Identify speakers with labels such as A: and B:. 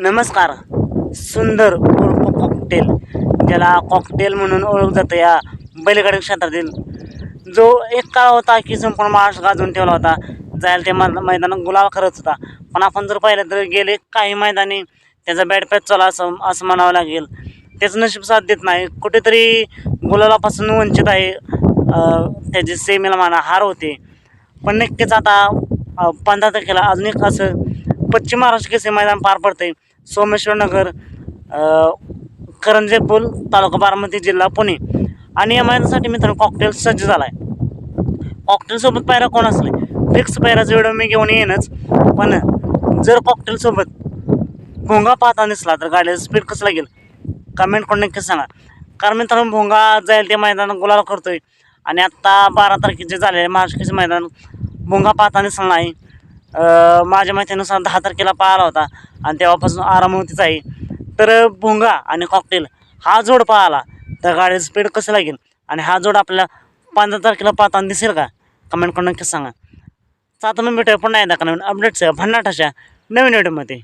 A: नमस्कार. सुंदर उर्फ कॉकटेल ज्याला कॉकटेल म्हणून ओळख जातं या बैलगाडी क्षेत्रातील. जो एक काळ होता की संपूर्ण महाराष्ट्र गाजून ठेवला होता. जायला ते मैदान मैदान गुलाल करत होता. पण आपण जर पाहिलं तर गेले काही मैदानी त्याचा बॅट पॅच चला असं असं म्हणावं लागेल. त्याचं नशीब साथ देत नाही. कुठेतरी गुलालापासून वंचित आहे त्याची सेमीला म्हणा हार होते. पण नक्कीच आता पंधरा तारखेला अजून एक असं पश्चिम महाराष्ट्र केसरी मैदान पार पडते सोमेश्वर नगर करंजे पूल तालुका बारामती जिल्हा पुणे. आणि या मैदानासाठी मित्रांनो कॉकटेल सज्ज झाला आहे कॉकटेलसोबत पायरा कोण असले? फिक्स पायराचा व्हिडिओ मी घेऊन येईनच. पण जर कॉकटेलसोबत भोंगा पाहता दिसला तर गाडीचं स्पीड कसं लागेल कमेंट करून नक्कीच सांगा. कारण मित्रांनो भोंगा जाईल ते मैदान गुलाल करतोय. आणि आत्ता बारा तारखेचे झालेले महाराष्ट्राचे मैदान भोंगा पाहता दिसला नाही. माझ्या माहितीनुसार दहा तारखेला पाहिला होता. आणि तेव्हापासून आरामवतीच आहे तर भोंगा आणि कॉकटेल हा जोड पाहिला. तर गाडीचं स्पीड कसं लागेल? आणि हा जोड आपल्याला पंधरा तारखेला पाहताना दिसेल का? कमेंट करून नक्कीच सांगा. सात आता मी भेटूया पुन्हा एकदा. का नवीन अपडेट्स भन्नाटाच्या नवीन व्हिडिओमध्ये